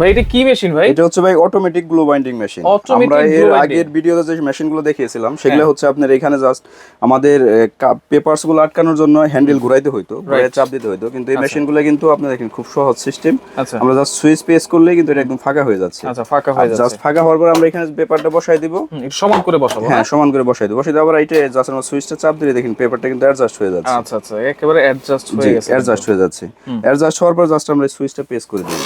ভাই এটা কি মেশিন ভাই? এটা হচ্ছে ভাই অটোমেটিক গ্লো বাইন্ডিং মেশিন আমরা এর আগের ভিডিওতে যে মেশিনগুলো দেখিয়েছিলাম সেগুলো হ্যাঁ। হচ্ছে আপনার এখানে জাস্ট আমাদের পেপারসগুলো আটকানোর জন্য হ্যান্ডেল ঘুরাইতে হইতো ঘুরাই চাপ দিতে হইতো। কিন্তু এই মেশিনগুলো কিন্তু আপনি দেখেন খুব সহজ সিস্টেম আচ্ছা। আমরা জাস্ট সুইচ প্রেস করলে কিন্তু এটা একদম ফাঁকা হয়ে যাচ্ছে। আচ্ছা ফাঁকা হয়ে জাস্ট ফাঁকা হওয়ার পর আমরা এখানে পেপারটা বসাই দিব। সমান করে বসাবো হ্যাঁ সমান করে বসাই দিব। বসাই আবার এইটা জাস্ট আমরা সুইচটা চাপ দিলে দেখেন পেপারটা কিন্তু অ্যাডজাস্ট হয়ে যাচ্ছে। আচ্ছা আচ্ছা একেবারে অ্যাডজাস্ট হয়ে গেছে। অ্যাডজাস্ট হয়ে যাচ্ছে। অ্যাডজাস্ট হওয়ার পর জাস্ট আমরা সুইচটা প্রেস করে দিব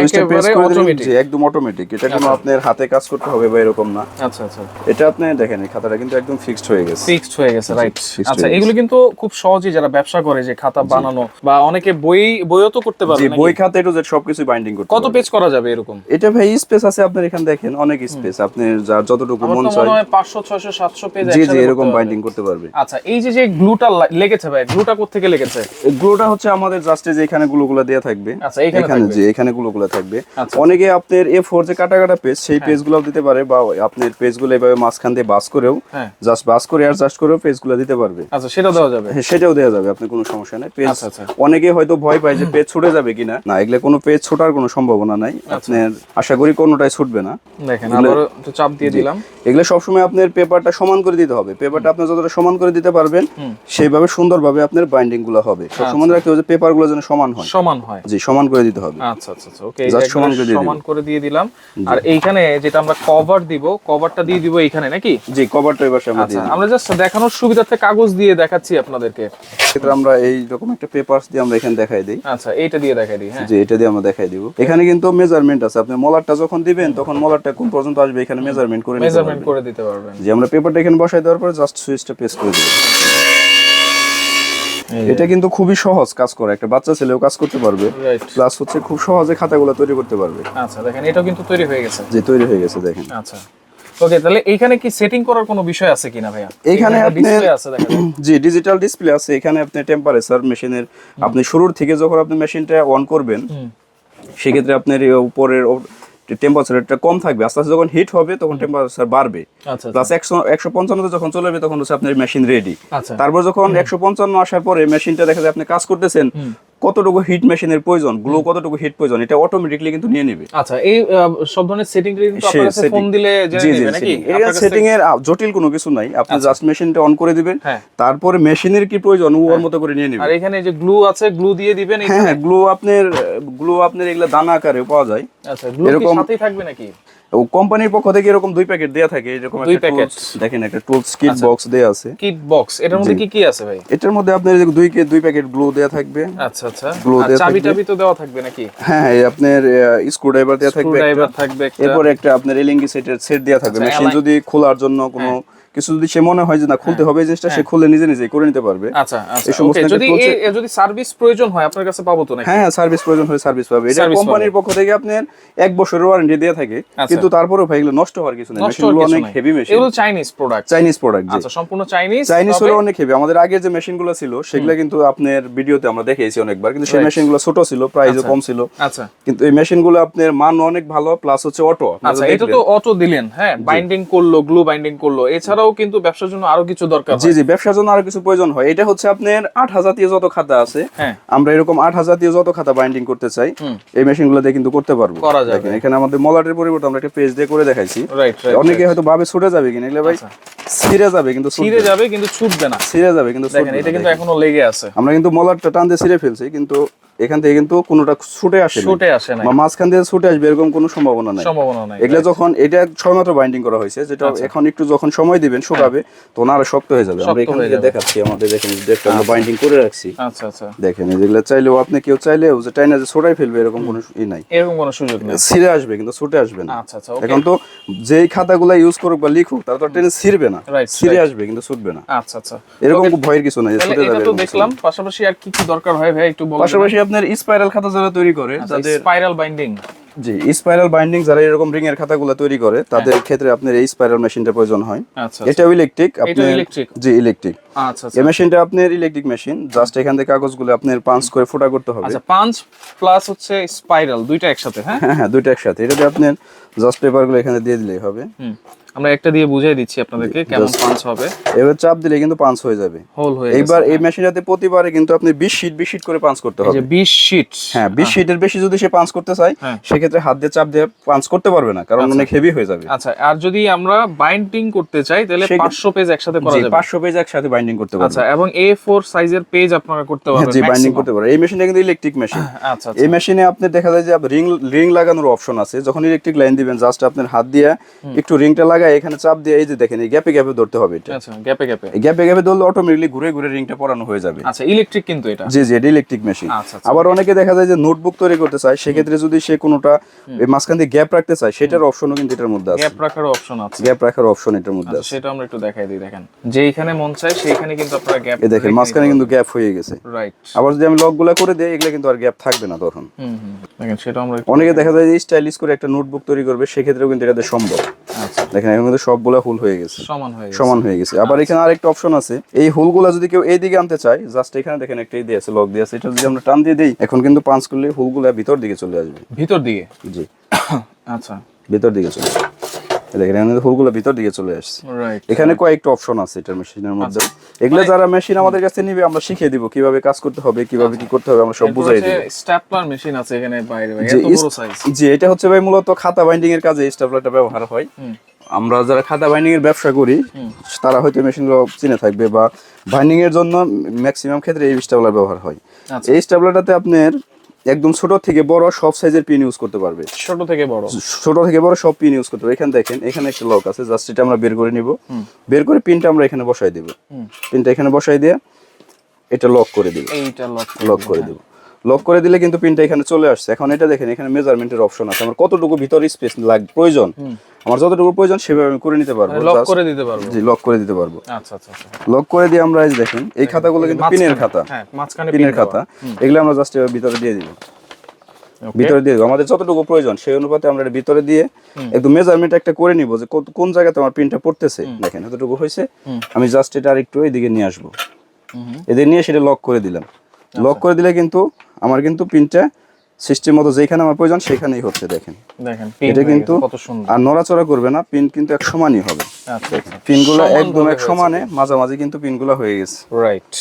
সুইচটা প্রেস একেবারে করে দিলে জি একদম অটোমেটিক এটা কোনো আচ্ছা। আপনার হাতে কাজ করতে হবে বা এরকম না। আচ্ছা আচ্ছা। এটা আপনি দেখেন এই খাতাটা কিন্তু একদম ফিক্সড হয়ে গেছে। ফিক্সড হয়ে গেছে রাইট আচ্ছা এগুলো কিন্তু খুব সহজেই যারা ব্যবসা করে যে খাতা বানানো বা অনেকে বই বইও তো করতে পারবে বই খাতা এটু জেড সবকিছু বাইন্ডিং করতে কত পেজ করা যাবে এরকম? এটা ভাই স্পেস আছে আপনার এখানে দেখেন অনেক স্পেস আপনি যার যতটুকু মন চায় মনে হয় 500 600 700 পেজ জি জি এরকম বাইন্ডিং করতে পারবে। আচ্ছা এই যে যে গ্লুটা লেগেছে ভাই গ্লুটা কোত্থেকে লেগেছে? গ্লুটা হচ্ছে আমাদের জাস্ট যে এখানে গুলোগুলো দেয়া থাকবে। আচ্ছা, এখানে। জি এখানে গুলোগুলো থাকবে। আচ্ছা। অনেকে আপনার এ ফোর যে কাটা কাটা পেজ সেই পেজগুলো দিতে পারে বা আপনার পেজগুলো এভাবে মাঝখান দিয়ে বাস করেও হ্যাঁ। জাস্ট বাস করে আর জাস্ট করেও পেজগুলো দিতে পারবে। আচ্ছা সেটা দেওয়া যাবে। হ্যাঁ, সেটাও দেওয়া যাবে আপনার কোনো সমস্যা নেই। পেজ আচ্ছা, আচ্ছা। অনেকে হয়তো ভয় পায় যে পেজ ছুটে যাবে কিনা। না এগুলো কোনো পেজ ছোটার কোনো সম্ভাবনা নাই। আচ্ছা। আপনার আশা করি কোনোটাই ছুটবে না। দেখেন আবার একটু চাপ দিয়ে দিলাম। এগুলো সবসময় আপনার পেপারটা সমান করে দিতে হবে। পেপারটা আপনি যতটা সমান করে দিতে পারবেন সেইভাবে সুন্দরভাবে আপনার বাইন্ডিংগুলো হবে। সব আচ্ছা। সমান রাখতে হবে যে পেপারগুলো যেন সমান হয়। সমান হয়। জি সমান করে দিতে হবে। আচ্ছা আচ্ছা আচ্ছা ওকে সমান করে দিয়ে সমান দিলাম। আর এইখানে যেটা আমরা কভার দিব কভারটা দিয়ে দিব এইখানে নাকি? জি কভারটা এবার আমরা আচ্ছা দিয়ে। আমরা জাস্ট দেখানোর সুবিধার্থে কাগজ দিয়ে দেখাচ্ছি আপনাদেরকে। ক্ষেত্রে আমরা এই রকম একটা পেপারস দিয়ে আমরা এখানে দেখাই দিই। আচ্ছা এইটা দিয়ে দেখাই দিই হ্যাঁ। যে এটা দিয়ে আমরা দেখাই দিব। এখানে কিন্তু মেজারমেন্ট আছে। আপনি মলারটা যখন দিবেন তখন মলারটা কোন পর্যন্ত আসবে এখানে মেজারমেন্ট করে মেজারমেন্ট করে দিতে পারবেন। যে আমরা পেপারটা এখানে বসাই দেওয়ার পর জাস্ট সুইচটা প্রেস করে দিব। এটা কিন্তু খুবই সহজ কাজ করা। একটা বাচ্চা ছেলেও কাজ করতে পারবে প্লাস হচ্ছে খুব সহজে খাতাগুলো তৈরি করতে পারবে। আচ্ছা দেখেন এটাও কিন্তু তৈরি হয়ে গেছে। যে তৈরি হয়ে গেছে দেখেন। আচ্ছা। ওকে তাহলে এইখানে কি সেটিং করার কোনো বিষয় আছে কিনা ভাইয়া? আপনি ডিসপ্লে আছে জি ডিজিটাল ডিসপ্লে আছে। এখানে আপনি টেম্পারেচার মেশিনের আপনি শুরুর থেকে যখন আপনি মেশিনটা অন করবেন সেক্ষেত্রে আপনার উপরের টেম্পারেচারটা কম থাকবে আস্তে আস্তে যখন হিট হবে তখন টেম্পারেচার বাড়বে। আচ্ছা প্লাস একশো একশো পঞ্চান্নতে যখন চলে যাবে তখন হচ্ছে আপনার মেশিন রেডি আচ্ছা। তারপর যখন একশো পঞ্চান্ন আসার পরে মেশিনটা দেখা যায় আপনি কাজ করতেছেন কতটুকু হিট মেশিনের প্রয়োজন গ্লো কতটুকু হিট প্রয়োজন এটা অটোমেটিকলি কিন্তু নিয়ে নেবে। আচ্ছা এই সব ধরনের সেটিং কিন্তু আপনার কাছে ফোন দিলে জেনে নেবে নাকি? এটা সেটিং এর জটিল কোনো কিছু নাই। আপনি জাস্ট মেশিনটা অন করে দিবেন হ্যাঁ। তারপরে মেশিনের কি প্রয়োজন ও ওর মতো করে নিয়ে নেবে। আর এখানে যে গ্লু আছে গ্লু দিয়ে দিবেন এই- হ্যাঁ হ্যাঁ গ্লো আপনার গ্লো আপনার এগুলা দানা আকারে পাওয়া যায়। আচ্ছা গ্লু কি এরকম- সাথেই থাকবে নাকি? ও কোম্পানির পক্ষ থেকে এরকম দুই প্যাকেট দেয়া থাকে এরকম দুই প্যাকেট। দেখেন একটা টুলস কিট বক্স দেয়া আছে। কিট বক্স এটার মধ্যে কি কি আছে ভাই? এটার মধ্যে আপনার দুই কে দুই প্যাকেট গ্লু দেয়া থাকবে। আচ্ছা আচ্ছা। গ্লু দেয়া চাবি। টাবি তো দেওয়া থাকবে নাকি? হ্যাঁ হ্যাঁ এই আপনার স্ক্রু ড্রাইভার দেয়া থাকবে স্ক্রু ড্রাইভার থাকবে এরপর একটা আপনার রেলিং সেটের সেট দেয়া থাকবে। আচ্ছা, মেশিন যদি খোলার জন্য কোনো কিছু যদি সে মনে হয় যে না খুলতে হবে জিনিসটা সে খুলে নিজে নিজেই করে নিতে পারবে। আচ্ছা আচ্ছা। যদি যদি সার্ভিস প্রয়োজন হয় আপনার কাছে পাবো তো নাকি? হ্যাঁ হ্যাঁ সার্ভিস প্রয়োজন হলে সার্ভিস পাবে। এটা কোম্পানির পক্ষ থেকে আপনার এক বছরের ওয়ারেন্টি দেয়া থাকে। কিন্তু তারপরেও ভাই এগুলো নষ্ট হওয়ার কিছু নেই। হওয়ার মেশিনগুলো অনেক হেভি মেশিন এগুলো চাইনিজ প্রোডাক্ট চাইনিজ প্রোডাক্ট আচ্ছা সম্পূর্ণ চাইনিজ চাইনিজ হলে অনেক হেভি আমাদের আগের যে মেশিনগুলো ছিল সেগুলো কিন্তু আপনার ভিডিওতে আমরা দেখিয়েছি অনেকবার। কিন্তু সেই মেশিনগুলো ছোট ছিল প্রাইসও কম ছিল। আচ্ছা। কিন্তু এই মেশিনগুলো আপনার মান অনেক ভালো প্লাস হচ্ছে অটো আচ্ছা এটা তো অটো দিলেন হ্যাঁ বাইন্ডিং করল গ্লু বাইন্ডিং করল। এছাড়াও কিন্তু ব্যবসার জন্য আরও কিছু দরকার জি জি ব্যবসার জন্য আরও কিছু প্রয়োজন হয়। এটা হচ্ছে আপনার আট হাজার দিয়ে যত খাতা আছে হ্যাঁ। আমরা এরকম আট হাজার দিয়ে যত খাতা বাইন্ডিং করতে চাই। এই মেশিনগুলো দিয়ে কিন্তু করতে পারব। করা যাবে। এখানে আমাদের মলাটের পরিবর্তে আমরা একটা পেজ দিয়ে করে দেখাইছি। অনেকে হয়তো ভাবে ছুটে যাবে কিনা এগুলো ভাই ছিঁড়ে যাবে কিন্তু ছিঁড়ে যাবে কিন্তু ছুটবে না। ছিঁড়ে যাবে কিন্তু দেখেন এটা কিন্তু এখনও লেগে আছে। আমরা কিন্তু মলারটা টান দিয়ে ছিঁড়ে ফেলছি কিন্তু এখান থেকে কিন্তু কোনোটা ছুটে আসে ছুটে আসে না বা মাঝখান দিয়ে ছুটে আসবে এরকম কোনো সম্ভাবনা নাই। সম্ভাবনা নাই। এগুলো যখন এটা ছয়মাত্র বাইন্ডিং করা হয়েছে যেটা এখন একটু যখন সময় দিবেন শুকাবে তখন আরও শক্ত হয়ে যাবে। আমরা এখান থেকে দেখাচ্ছি আমাদের দেখেন দেখতে আমরা বাইন্ডিং করে রাখছি। আচ্ছা আচ্ছা। দেখেন এই যেগুলো চাইলেও আপনি কেউ চাইলেও যে টাইনা যে ছড়াই ফেলবে এরকম কোনো ই নাই। এরকম কোনো সুযোগ নেই। ছিঁড়ে আসবে কিন্তু ছুটে আসবে না। আচ্ছা আচ্ছা এখন তো যেই খাতাগুলো ইউজ করুক বা লিখুক তারা তো টেনে ছিঁড়বে না। ছিঁড়ে আসবে কিন্তু ছুটবে না। আচ্ছা আচ্ছা। এরকম ভয়ের কিছু নাই ছুটে এটা যাবে তো দেখলাম পাশাপাশি আর কি কি দরকার হয় ভাই একটু বলুন। পাশাপাশি আপনার স্পাইরাল খাতা যারা তৈরি করে তাদের স্পাইরাল বাইন্ডিং জি স্পাইরাল বাইন্ডিং যারা এরকম রিং এর খাতাগুলো তৈরি করে তাদের ক্ষেত্রে আপনার এই স্পাইরাল মেশিনটা প্রয়োজন হয়। আচ্ছা এটাও ইলেকট্রিক আপনি? জি ইলেকট্রিক আচ্ছা আচ্ছা। এই মেশিনটা আপনার ইলেকট্রিক মেশিন জাস্ট এখান থেকে কাগজগুলো আপনার পাঁচ করে ফোটা করতে হবে। আচ্ছা পাঁচ প্লাস হচ্ছে স্পাইরাল দুইটা একসাথে হ্যাঁ? হ্যাঁ হ্যাঁ দুইটা একসাথে। এটাতে আপনার জাস্ট পেপারগুলো এখানে দিয়ে দিলেই হবে। হুম। আমরা একটা দিয়ে বুঝিয়ে দিচ্ছি আপনাদেরকে কেমন পাঞ্চ হবে। এবার চাপ দিলে কিন্তু পাঁচ হয়ে যাবে। হোল হয়ে এইবার এই মেশিনটাতে প্রতিবারে কিন্তু আপনি বিশ শিট বিশ শিট করে পাঁচ করতে হবে যে 20 শীট হ্যাঁ বিশ শিটের বেশি যদি সে পাঁচ করতে চায় হ্যাঁ। সেক্ষেত্রে হাত দিয়ে চাপ দিয়ে পাঁচ করতে পারবে না কারণ অনেক হেভি হয়ে যাবে। আচ্ছা আর যদি আমরা বাইন্ডিং করতে চাই তাহলে 500 পেজ একসাথে করা যাবে। পাঁচশো পেজ একসাথে বাইন্ডিং করতে পারবে। আচ্ছা এবং এ ফোর সাইজের পেজ আপনারা করতে হ্যাঁ, পারবেন জি বাইন্ডিং করতে পারবে। এই মেশিনটা কিন্তু ইলেকট্রিক মেশিন আচ্ছা আচ্ছা। এই মেশিনে আপনি দেখা যায় যে রিং রিং লাগানোর অপশন আছে। যখন ইলেকট্রিক লাইন দিবেন জাস্ট আপনার হাত দিয়ে একটু রিংটা লাগায় এখানে চাপ দিয়ে এই যে দেখেন এই গ্যাপে গ্যাপে ধরতে হবে এটা। আচ্ছা গ্যাপে গ্যাপে। গ্যাপে গ্যাপে ধরলে অটোমেটিকলি ঘুরে ঘুরে রিংটা পরানো হয়ে যাবে। আচ্ছা ইলেকট্রিক কিন্তু এটা। জি জি এটা ইলেকট্রিক মেশিন আচ্ছা, আচ্ছা। আবার অনেকে দেখা যায় যে নোটবুক তৈরি করতে চায় সেক্ষেত্রে যদি সে কোনোটা মাঝখান দিয়ে গ্যাপ রাখতে চায় সেটার অপশনও কিন্তু এটার মধ্যে আছে। গ্যাপ রাখার অপশন আছে। গ্যাপ রাখার অপশন এটার মধ্যে আচ্ছা, আছে। সেটা আমরা একটু দেখাই দিই দেখেন। যেইখানে মন চায় সেইখানে কিন্তু আপনারা গ্যাপ এই দেখেন মাঝখানে কিন্তু গ্যাপ হয়ে গেছে। রাইট আবার যদি আমি লকগুলা করে দিই এগুলো কিন্তু আর গ্যাপ থাকবে না তখন। হুম হুম দেখেন সেটা আমরা অনেকে দেখা যায় যে স্টাইলিশ করে একটা নোটবুক তৈরি করবে সেক্ষেত্রেও কিন্তু এটাতে সম্ভব। আচ্ছা। দেখেন এখন কিন্তু সবগুলা হুল হয়ে গেছে। সমান হয়ে গেছে। সমান হয়ে গেছে। আবার এখানে আরেকটা অপশন আছে। এই হুলগুলা যদি কেউ এইদিকে আনতে চায় জাস্ট এখানে দেখেন একটা দিয়ে আছে লক দিয়ে আছে এটা যদি আমরা টান দিয়ে দিই এখন কিন্তু পাঁচ করলে হুলগুলা ভিতর দিকে চলে আসবে। ভিতর দিকে? জি। আচ্ছা। ভিতর দিকে চলে দেখেন এখানে হুলগুলা ভিতর দিকে চলে আসছে। এখানে কয়েকটা অপশন আছে এটার মেশিনের মধ্যে। আচ্ছা। এগুলো মানে যারা মেশিন আমাদের কাছে নিবে আমরা শিখিয়ে দিব কীভাবে কাজ করতে হবে কীভাবে কি করতে হবে আমরা সব বুঝাই দিব। স্ট্যাপলার মেশিন আছে এখানে বাইরে এত বড় সাইজ জি এটা হচ্ছে ভাই মূলত খাতা বাইন্ডিং এর কাজে ব্যবহার হয়। আমরা যারা খাতা বাইন্ডিং এর ব্যবসা করি তারা হয়তো মেশিনগুলো চিনে থাকবে বা বাইন্ডিং এর জন্য ম্যাক্সিমাম ক্ষেত্রে এই স্টাপলার ব্যবহার হয়। আচ্ছা। এই স্টাপলারটাতে আপনার একদম ছোট থেকে বড় সব সাইজের পিন ইউজ করতে পারবে। ছোট থেকে বড়। ছোট থেকে বড় সব পিন ইউজ করতে পারবে। এখানে দেখেন এখানে একটা লক আছে জাস্ট এটা আমরা বের করে নিব। বের করে পিনটা আমরা এখানে বসাই দিব। পিনটা এখানে বসাই দিয়ে এটা লক করে দিব। এইটা লক লক করে দেব। লক করে দিলে কিন্তু পিনটা এখানে চলে আসছে। এখন এটা দেখেন এখানে মেজারমেন্টের অপশন আছে। আমার কতটুকু ভিতরে স্পেস লাগ প্রয়োজন? আমার যতটুকু প্রয়োজন সেভাবে আমি করে নিতে পারব লক করে দিতে পারব। জি লক করে দিতে পারব। আচ্ছা আচ্ছা আচ্ছা। লক করে দিয়ে আমরা এই দেখেন এই খাতাগুলো কিন্তু পিনের খাতা। হ্যাঁ মাঝখানে পিনের খাতা। এগুলো আমরা জাস্ট ভিতরে দিয়ে দিব। ভিতরে দিয়ে আমাদের যতটুকু প্রয়োজন সেই অনুপাতে আমরা এটা ভিতরে দিয়ে একদম মেজারমেন্ট একটা করে নিব যে কত- কোন জায়গাতে আমার পিনটা পড়তেছে। দেখেন এতটুকু হয়েছে। আমি জাস্ট এটা আরেকটু এদিকে নিয়ে আসব। এদের নিয়ে সেটা লক করে দিলাম। লক করে দিলে কিন্তু আমার কিন্তু পিনটা সিস্টেম মতো যেখানে আমার প্রয়োজন সেখানেই হচ্ছে দেখেন। দেখেন এটা কিন্তু কত সুন্দর। আর নড়াচড়া করবে না পিন কিন্তু এক সমানই হবে। আচ্ছা আচ্ছা। পিনগুলো একদম এক। সমানে মাঝামাঝি কিন্তু পিনগুলো হয়ে গেছে। রাইট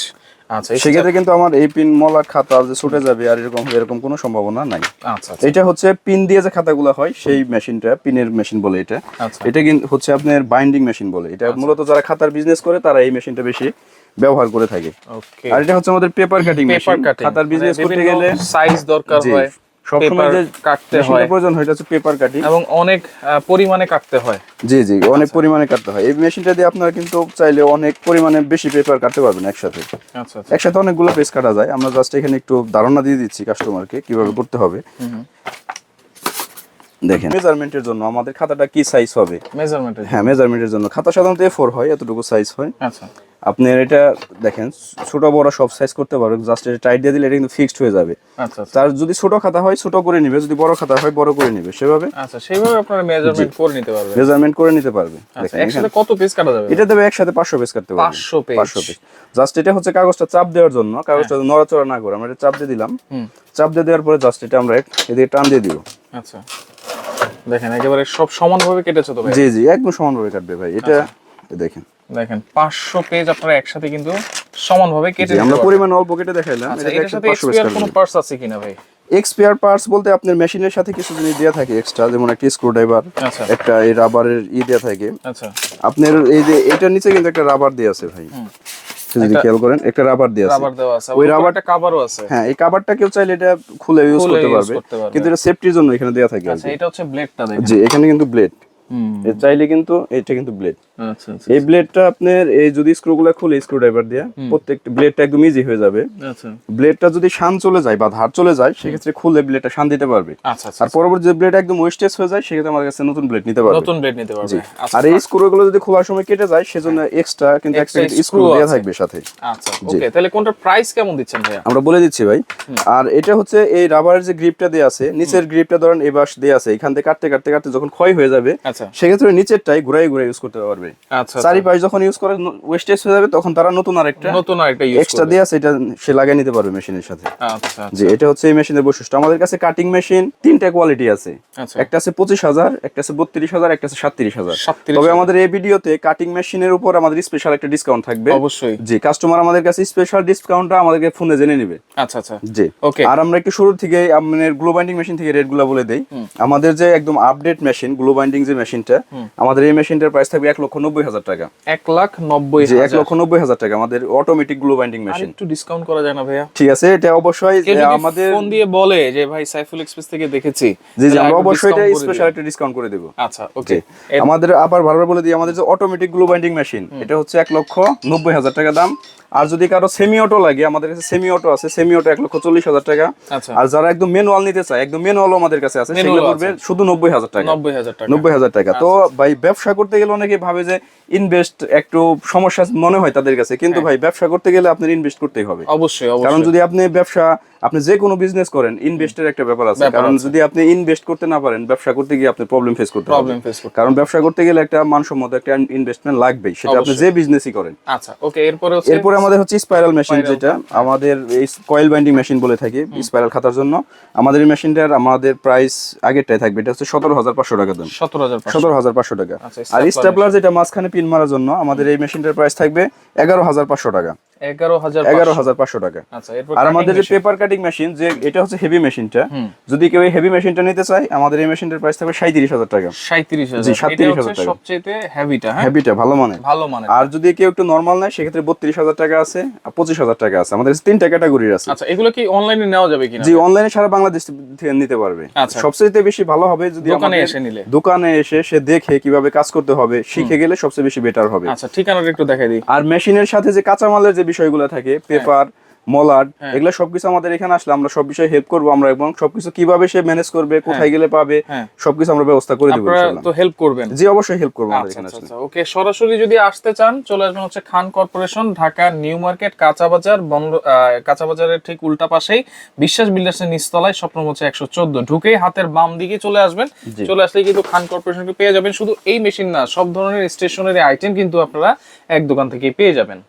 আচ্ছা সেক্ষেত্রে কিন্তু আমার এই পিন মলার খাতা যে ছুটে যাবে আর এরকম এরকম কোনো সম্ভাবনা নাই। আচ্ছা আচ্ছা। এটা হচ্ছে পিন দিয়ে যে খাতাগুলো হয় সেই মেশিনটা পিনের মেশিন বলে এটা। এটা কিন্তু হচ্ছে আপনার বাইন্ডিং মেশিন বলে। এটা মূলত যারা খাতার বিজনেস করে তারা এই মেশিনটা বেশি ব্যবহার করে থাকে। আর এটা হচ্ছে আমাদের পেপার কাটিং মেশিন খাতার বিজনেস করতে গেলে সাইজ দরকার হয় সবসময় যে কাটতে হয়। প্রয়োজন হয় এটা হচ্ছে পেপার কাটিং এবং অনেক পরিমাণে কাটতে হয়। জি জি অনেক পরিমাণে কাটতে হয়। এই মেশিনটা দিয়ে আপনারা কিন্তু চাইলে অনেক পরিমাণে বেশি পেপার কাটতে পারবেন একসাথে। আচ্ছা আচ্ছা। একসাথে অনেকগুলো পেজ কাটা যায়। আমরা জাস্ট এখানে একটু ধারণা দিয়ে দিচ্ছি কাস্টমারকে কীভাবে করতে হবে। দেখেন। মেজারমেন্টের জন্য আমাদের খাতাটা কি সাইজ হবে? মেজারমেন্টের হ্যাঁ মেজারমেন্টের জন্য। খাতা সাধারণত এ ফোর হয় এতটুকু সাইজ হয়। আচ্ছা। আপনার এটা দেখেন ছোট বড় সব সাইজ করতে পারবেন জাস্ট এটা টাইট দিয়ে দিলে এটা কিন্তু ফিক্সড হয়ে যাবে। আচ্ছা আচ্ছা। তার যদি ছোট খাতা হয় ছোট করে নিবে যদি বড় খাতা হয় বড় করে নিবে। সেভাবে? আচ্ছা সেইভাবে আপনারা মেজারমেন্ট করে নিতে পারবেন। মেজারমেন্ট করে নিতে পারবে। আচ্ছা দেখেন একসাথে কত পিস কাটা যাবে? এটা দেবে একসাথে পেজ কাটতে পারবে 500 page। পাঁচশো পেজ জাস্ট এটা হচ্ছে কাগজটা চাপ দেওয়ার জন্য। কাগজটা নড়াচড়া না করে। আমরা এটা চাপ দিয়ে দিলাম। চাপ দিয়ে দেওয়ার পরে জাস্ট এটা আমরা এদিকে টান দিয়ে দিব। আচ্ছা। দেখেন একেবারে সব সমানভাবে কেটেছে তো ভাই? জি জি একদম সমানভাবে কাটবে ভাই। এটা আচ্ছা। দেখেন। দেখেন পাঁচশো পেজ আপনারা একসাথে কিন্তু সমানভাবে কেটে আমরা পরিমাণ অল্প কেটে দেখাইলাম। আচ্ছা এটার সাথে এক্সপিয়ার কোনো পার্টস আছে কিনা ভাই? এক্সপিয়ার পার্টস বলতে আপনার মেশিনের সাথে কিছু জিনিস দেওয়া থাকে এক্সট্রা যেমন একটা স্ক্রু ড্রাইভার আচ্ছা। একটা এই রাবারের ই দেওয়া থাকে। আচ্ছা। আপনার এই যে এটার নিচে কিন্তু একটা রাবার দেয়া আছে ভাই। যদি খেয়াল করেন একটা রাবার দেওয়া আছে। রাবার দেওয়া আছে। ওই রাবারটা কভারও আছে। হ্যাঁ এই কাভারটা কেউ চাইলে এটা খুলে ইউজ করতে পারবে। কিন্তু এটা সেফটির জন্য এখানে দেওয়া থাকে আচ্ছা এটা হচ্ছে ব্লেডটা দেখেন। জি এখানে কিন্তু ব্লেড চাইলে কিন্তু এটা কিন্তু ব্লেড আচ্ছা আচ্ছা এই ব্লেডটা আপনার এই যদি স্ক্রুগুলো খুলে স্ক্রু ড্রাইভার দিয়ে প্রত্যেকটা ব্লেডটা একদম ইজি হয়ে যাবে। আচ্ছা। ব্লেডটা যদি শান চলে যায় বা ধার চলে যায় সেক্ষেত্রে খুলে ব্লেডটা শান দিতে পারবে। আচ্ছা আচ্ছা আর পরবর্তী যে ব্লেড একদম ওয়েস্টেজ হয়ে যায় সেক্ষেত্রে আমাদের কাছে নতুন ব্লেড নিতে পারবে। নতুন ব্লেড নিতে পারবে। আচ্ছা আর এই স্ক্রুগুলো যদি খোলার সময় কেটে যায় সেজন্য এক্সট্রা কিন্তু একটা স্ক্রু দেওয়া থাকবে সাথে। আচ্ছা ওকে তাহলে কোনটার প্রাইস কেমন দিচ্ছেন ভাইয়া? আমরা বলে দিচ্ছি ভাই। আর এটা হচ্ছে এই রাবারের যে গ্রিপটা দেওয়া আছে নিচের গ্রিপটা ধরেন এই বাস দেওয়া আছে এখান থেকে কাটতে কাটতে কাটতে যখন ক্ষয় হয়ে যাবে আচ্ছা। আচ্ছা সেক্ষেত্রে নিচেরটাই ঘুরাই ঘুরাই ইউজ করতে পারবে। আচ্ছা চারিপাশ যখন ইউজ করে ওয়েস্টেজ হয়ে যাবে তখন তারা নতুন আরেকটা নতুন আরেকটা ইউজ এক্সট্রা দিয়ে আছে এটা সে লাগিয়ে নিতে পারবে মেশিনের সাথে। আচ্ছা যে এটা হচ্ছে এই মেশিনের বৈশিষ্ট্য। আমাদের কাছে কাটিং মেশিন তিনটা কোয়ালিটি আছে। আচ্ছা। একটা আছে পঁচিশ হাজার একটা আছে বত্রিশ হাজার একটা আছে সাতত্রিশ হাজার। 37,000 তবে আমাদের এই ভিডিওতে কাটিং মেশিনের উপর আমাদের স্পেশাল একটা ডিসকাউন্ট থাকবে। অবশ্যই। জি কাস্টমার আমাদের কাছে স্পেশাল ডিসকাউন্টটা আমাদেরকে ফোনে জেনে নেবে। আচ্ছা আচ্ছা। জি। ওকে আর আমরা একটু শুরু থেকে আপনার গ্লো বাইন্ডিং মেশিন থেকে রেটগুলা বলে দেই। আমাদের যে একদম আপডেট মেশিন গ্লো বাইন্ডিং যে মেশিনটা আমাদের এই মেশিনটার প্রাইস থাকবে এক লক্ষ নব্বই হাজার টাকা। এক লাখ নব্বই এক লক্ষ নব্বই হাজার টাকা আমাদের অটোমেটিক গ্লো বাইন্ডিং মেশিন একটু ডিসকাউন্ট করা যায় না ভাইয়া? ঠিক আছে এটা অবশ্যই আমাদের ফোন দিয়ে বলে যে ভাই সাইফুল এক্সপ্রেস থেকে দেখেছি জি জি আমরা অবশ্যই এটা স্পেশাল একটা ডিসকাউন্ট করে দেবো। আচ্ছা ওকে আমাদের আবার বারবার বলে দিই আমাদের যে অটোমেটিক গ্লো বাইন্ডিং মেশিন এটা হচ্ছে এক লক্ষ নব্বই হাজার টাকা দাম। আর যদি কারও সেমি অটো লাগে আমাদের কাছে সেমি অটো আছে সেমি অটো এক লক্ষ চল্লিশ হাজার টাকা। আচ্ছা। আর যারা একদম ম্যানুয়াল নিতে চায় একদম ম্যানুয়াল আমাদের কাছে আছে সেগুলো। পড়বে শুধু নব্বই হাজার টাকা। নব্বই হাজার টাকা। নব্বই হাজার টাকা তো ভাই ব্যবসা করতে গেলে অনেকে ভাবে যে ইনভেস্ট একটু সমস্যা মনে হয় তাদের কাছে। কিন্তু ভাই ব্যবসা করতে গেলে আপনার ইনভেস্ট করতেই হবে। অবশ্যই কারণ যদি আপনি ব্যবসা আপনি যে কোনো বিজনেস করেন ইনভেস্টের একটা ব্যাপার আছে। কারণ যদি আপনি ইনভেস্ট করতে না পারেন ব্যবসা করতে গিয়ে আপনি প্রবলেম ফেস করতে প্রবলেম ফেস করতে কারণ ব্যবসা করতে গেলে একটা মানসম্মত একটা ইনভেস্টমেন্ট লাগবেই। সেটা আপনি যে বিজনেসই করেন। আচ্ছা ওকে এরপরে হচ্ছে এরপরে আমাদের হচ্ছে স্পাইরাল মেশিন যেটা আমাদের এই কয়েল বাইন্ডিং মেশিন বলে থাকি স্পাইরাল খাতার জন্য। আমাদের এই মেশিনটার আমাদের প্রাইস আগেরটাই থাকবে এটা হচ্ছে সতেরো হাজার পাঁচশো টাকা দাম। সতেরো হাজার পাঁচশো। টাকা। আচ্ছা, আর স্টেপলার যেটা মাঝখানে পিন মারার জন্য আমাদের এই মেশিনটার প্রাইস থাকবে এগারো হাজার পাঁচশো টাকা। টাকা। আর আমাদের যে পেপার কাটিং মেশিন যে এটা হচ্ছে হেভি মেশিনটা যদি কেউ এই হেভি মেশিনটা নিতে চায় আমাদের এই মেশিনটার প্রাইস থাকবে সাঁত্রিশ হাজার টাকা। সাঁত্রিশ জি, 37,000 টাকা। সবচেয়ে হেভিটা হ্যাঁ? হেভিটা ভালো মানে ভালো মানে আর যদি কেউ একটু নর্মাল নেয় সেক্ষেত্রে বত্রিশ হাজার টাকা আছে আর টাকা আছে। আমাদের তিনটা ক্যাটাগরির আছে। আচ্ছা এগুলো কি অনলাইনে নেওয়া যাবে কিনা? জি অনলাইনে সারা বাংলাদেশ থেকে নিতে পারবে। আচ্ছা। সবচেয়ে বেশি ভালো হবে যদি দোকানে এসে নিলে। দোকানে এসে সে দেখে কীভাবে কাজ করতে হবে শিখে গেলে সবচেয়ে বেশি বেটার হবে। আচ্ছা ঠিকানাটা একটু দেখাই দিই। আর মেশিনের সাথে যে কাঁচামালের যে বিষয়গুলো থাকে পেপার মলার হ্যাঁ। এগুলো সবকিছু আমাদের এখানে আসলে আমরা সব বিষয়ে হেল্প করব আমরা এবং সবকিছু কীভাবে সে ম্যানেজ করবে কোথায় গেলে পাবে হ্যাঁ। সবকিছু আমরা ব্যবস্থা করে দেবো তো হেল্প করবেন। জি অবশ্যই হেল্প করব আমাদের আচ্ছা আচ্ছা আচ্ছা ওকে সরাসরি যদি আসতে চান চলে আসবেন হচ্ছে খান কর্পোরেশন ঢাকা নিউ মার্কেট কাঁচা বাজার বন্ধ কাঁচা বাজারের ঠিক উল্টা পাশেই বিশ্বাস বিল্ডার্সের নিচতলায় স্বপ্ন হচ্ছে একশো চোদ্দ। ঢুকেই হাতের বাম দিকে চলে আসবেন। চলে আসলে কিন্তু খান কর্পোরেশনকে পেয়ে যাবেন। শুধু এই মেশিন না সব ধরনের স্টেশনারি আইটেম কিন্তু আপনারা এক দোকান থেকেই পেয়ে যাবেন।